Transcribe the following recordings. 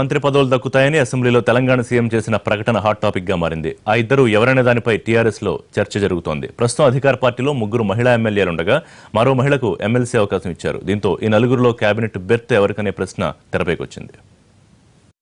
మంత్రి పదవులు దక్కుతాయని అసెంబ్లీలో తెలంగాణ సీఎం చేసిన ప్రకటన హాట్ టాపిక్గా మారింది. ఆ ఇద్దరు ఎవరనే దానిపై టీఆర్ఎస్లో చర్చ జరుగుతోంది. ప్రస్తుతం అధికార పార్టీలో ముగ్గురు మహిళా ఎమ్మెల్యేలుండగా మరో మహిళకు ఎమ్మెల్సీ అవకాశం ఇచ్చారు. దీంతో ఈ నలుగురిలో కేబినెట్ బెర్త్ ఎవరికనే ప్రశ్న తెరపైకొచ్చింది.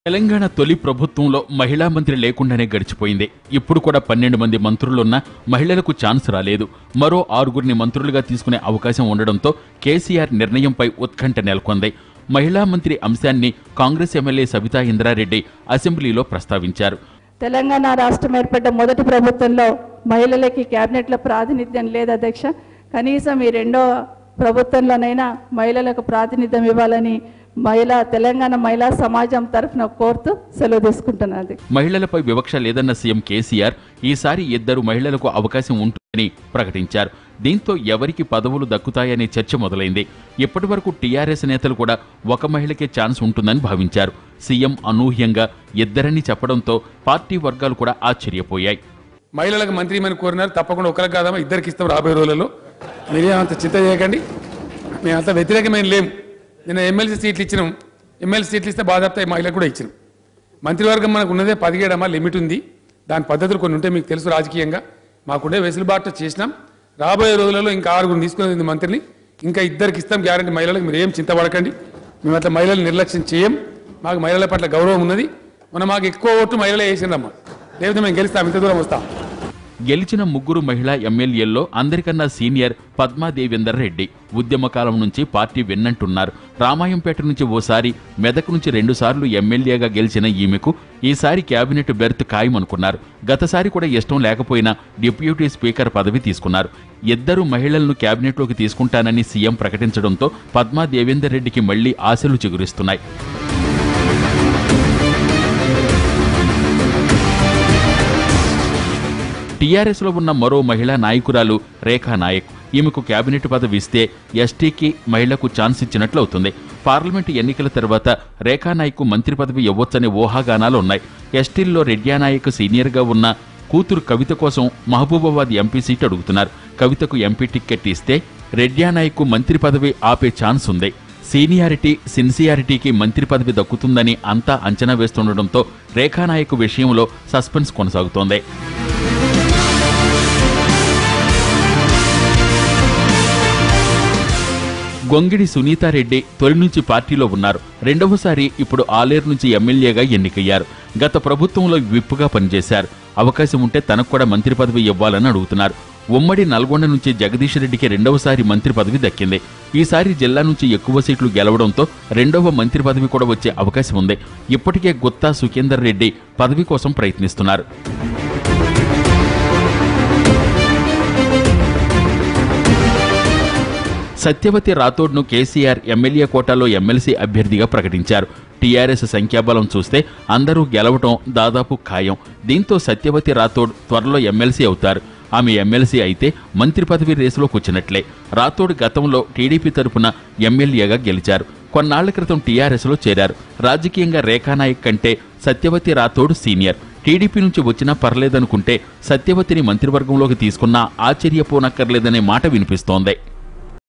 తెలంగాణ తొలి ప్రభుత్వంలో మహిళా మంత్రి లేకుండానే గడిచిపోయింది. ఇప్పుడు కూడా పన్నెండు మంది మంత్రులున్నా మహిళలకు ఛాన్స్ రాలేదు. మరో ఆరుగురిని మంత్రులుగా తీసుకునే అవకాశం ఉండడంతో కేసీఆర్ నిర్ణయంపై ఉత్కంఠ నెలకొంది. మహిళా మంత్రి అంశాన్ని కాంగ్రెస్ ఎమ్మెల్యే సబితా ఇంద్రారెడ్డి అసెంబ్లీలో ప్రస్తావించారు. తెలంగాణ రాష్ట్రం ఏర్పడ్డ మొదటి ప్రభుత్వంలో మహిళలకి క్యాబినెట్లో ప్రాతినిధ్యం లేదు అధ్యక్ష. కనీసం ఈ రెండో ప్రభుత్వంలోనైనా మహిళలకు ప్రాతినిధ్యం ఇవ్వాలని మహిళా తెలంగాణ మహిళా సమాజం తరఫున కోరుతూ సెలవు తీసుకుంటున్నది. మహిళలపై వివక్ష లేదన్న సీఎం కేసీఆర్ ఈసారి ఇద్దరు మహిళలకు అవకాశం అని ప్రకటించారు. దీంతో ఎవరికి పదవులు దక్కుతాయనే చర్చ మొదలైంది. ఇప్పటి వరకు టీఆర్ఎస్ నేతలు కూడా ఒక మహిళకే ఛాన్స్ ఉంటుందని భావించారు. సీఎం అనూహ్యంగా ఇద్దరని చెప్పడంతో పార్టీ వర్గాలు కూడా ఆశ్చర్యపోయాయి. మహిళలకు మంత్రి మని కోరినారు. తప్పకుండా ఒకరికి కాదమ్మా ఇద్దరికి ఇస్తాం రాబోయే రోజులలో. మీరేమంత చింత చేయకండి. మేమంత వ్యతిరేకమైన లేము. నిన్న ఎమ్మెల్సీ సీట్లు ఇచ్చినాం. ఎమ్మెల్సీ సీట్లు ఇస్తే బాధాప్త మహిళలకు కూడా ఇచ్చినాం. మంత్రివర్గం మనకు ఉన్నదే పదిహేడమ్మా లిమిట్ ఉంది. దాని పద్ధతులు కొన్ని ఉంటే మీకు తెలుసు రాజకీయంగా. మాకుండే వెసులుబాటు చేసినాం. రాబోయే రోజులలో ఇంకా ఆరుగురు తీసుకునేది మంత్రిని. ఇంకా ఇద్దరికి ఇస్తాం గ్యారంటీ మహిళలకు. మీరు ఏం చింతపడకండి. మేము అట్లా మహిళలు నిర్లక్ష్యం చేయం. మాకు మహిళల పట్ల గౌరవం ఉన్నది. మనం మాకు ఎక్కువ ఓట్లు మహిళలే వేసిండమ్మా లేకపోతే మేము గెలుస్తాం ఇంత దూరం వస్తాం. గెలిచిన ముగ్గురు మహిళా ఎమ్మెల్యేల్లో అందరికన్నా సీనియర్ పద్మాదేవేందర్ రెడ్డి. ఉద్యమకాలం నుంచి పార్టీ విన్నంటున్నారు. రామాయంపేట నుంచి ఓసారి మెదక్ నుంచి రెండుసార్లు ఎమ్మెల్యేగా గెలిచిన ఈమెకు ఈసారి కేబినెట్ బెర్త్ ఖాయమనుకున్నారు. గతసారి కూడా ఇష్టం లేకపోయినా డిప్యూటీ స్పీకర్ పదవి తీసుకున్నారు. ఇద్దరు మహిళలను కేబినెట్లోకి తీసుకుంటానని సీఎం ప్రకటించడంతో పద్మా దేవేందర్ రెడ్డికి మళ్ళీ ఆశలు చిగురిస్తున్నాయి. టీఆర్ఎస్లో ఉన్న మరో మహిళా నాయకురాలు రేఖా నాయక్. ఈమెకు కేబినెట్ పదవి ఇస్తే ఎస్టీకి మహిళకు ఛాన్స్ ఇచ్చినట్లు అవుతుంది పార్లమెంటు ఎన్నికల తర్వాత రేఖా నాయక్ మంత్రి పదవి ఇవ్వొచ్చనే ఊహాగానాలు ఉన్నాయి. ఎస్టీల్లో రెడ్యా నాయక్ సీనియర్గా ఉన్న కూతురు కవిత కోసం మహబూబాబాద్ ఎంపీ సీట్ అడుగుతున్నారు. కవితకు ఎంపీ టిక్కెట్ ఇస్తే రెడ్యా నాయక్ మంత్రి పదవి ఆపే ఛాన్స్ ఉంది. సీనియారిటీ సిన్సియారిటీకి మంత్రి పదవి దక్కుతుందని అంతా అంచనా వేస్తుండటంతో రేఖానాయక్ విషయంలో సస్పెన్స్ కొనసాగుతోంది. గొంగిడి సునీతారెడ్డి తొలి నుంచి పార్టీలో ఉన్నారు. రెండవసారి ఇప్పుడు ఆలేరు నుంచి ఎమ్మెల్యేగా ఎన్నికయ్యారు. గత ప్రభుత్వంలో విప్పుగా పనిచేశారు. అవకాశం ఉంటే తనకు కూడా మంత్రి పదవి ఇవ్వాలని అడుగుతున్నారు. ఉమ్మడి నల్గొండ నుంచి జగదీష్ రెడ్డికి రెండవసారి మంత్రి పదవి దక్కింది. ఈసారి జిల్లా నుంచి ఎక్కువ సీట్లు గెలవడంతో రెండవ మంత్రి పదవి కూడా వచ్చే అవకాశం ఉంది. ఇప్పటికే గుత్తా సుఖేందర్ రెడ్డి పదవి కోసం ప్రయత్నిస్తున్నారు. సత్యవతి రాథోడ్ను కేసీఆర్ ఎమ్మెల్యే కోటాలో ఎమ్మెల్సీ అభ్యర్థిగా ప్రకటించారు. టీఆర్ఎస్ సంఖ్యాబలం చూస్తే అందరూ గెలవటం దాదాపు ఖాయం. దీంతో సత్యవతి రాథోడ్ త్వరలో ఎమ్మెల్సీ అవుతారు. ఆమె ఎమ్మెల్సీ అయితే మంత్రి పదవి రేసులోకి వచ్చినట్లే. రాథోడ్ గతంలో టీడీపీ తరపున ఎమ్మెల్యేగా గెలిచారు. కొన్నాళ్ళ క్రితం టీఆర్ఎస్లో చేరారు. రాజకీయంగా రేఖానాయక్ కంటే సత్యవతి రాథోడ్ సీనియర్. టీడీపీ నుంచి వచ్చినా పర్లేదనుకుంటే సత్యవతిని మంత్రివర్గంలోకి తీసుకున్నా ఆశ్చర్యపోనక్కర్లేదనే మాట వినిపిస్తోంది.